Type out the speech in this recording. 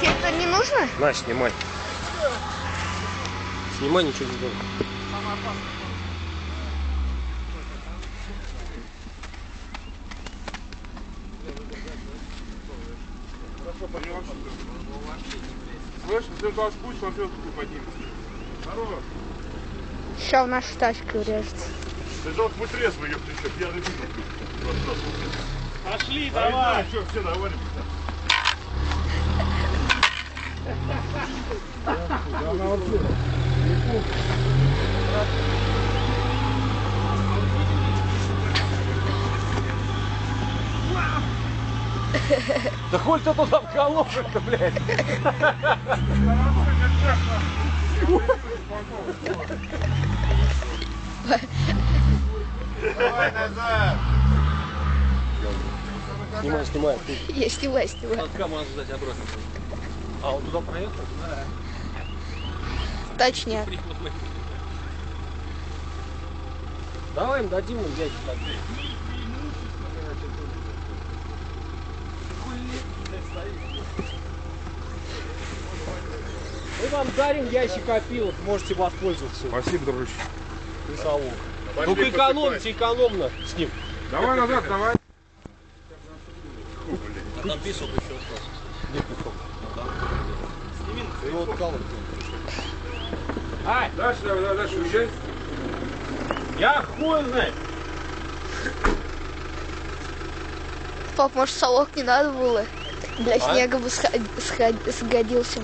Тебе это не нужно? На, снимай. Снимай, ничего не делай. Слышь, ты путь. Здорово. Сейчас в нашу тачку врежется. Ты должен быть трезвый, ёпта, еще пьяный. Пошли, Давай, давай. что, все довольны? Да холь ты туда вколол-то, блядь. Давай назад. Снимай, снимай. Я снимаю, снимаю. От надо ждать обратно. А, он туда проехал? Да. Точняк. Давай им дадим им ящик такой. Мы вам дарим ящик опилок, можете воспользоваться. Спасибо, дружище. Весовок. Пошли Только экономьте, экономно с ним. Давай назад, давай. А там песок еще остался. Где песок? Его откалывать. Ай, Дальше, давай, давай, дальше уезжай. я хуй знает. Пап, может, совок не надо было? Для снега бы сходи- сходи- сгодился.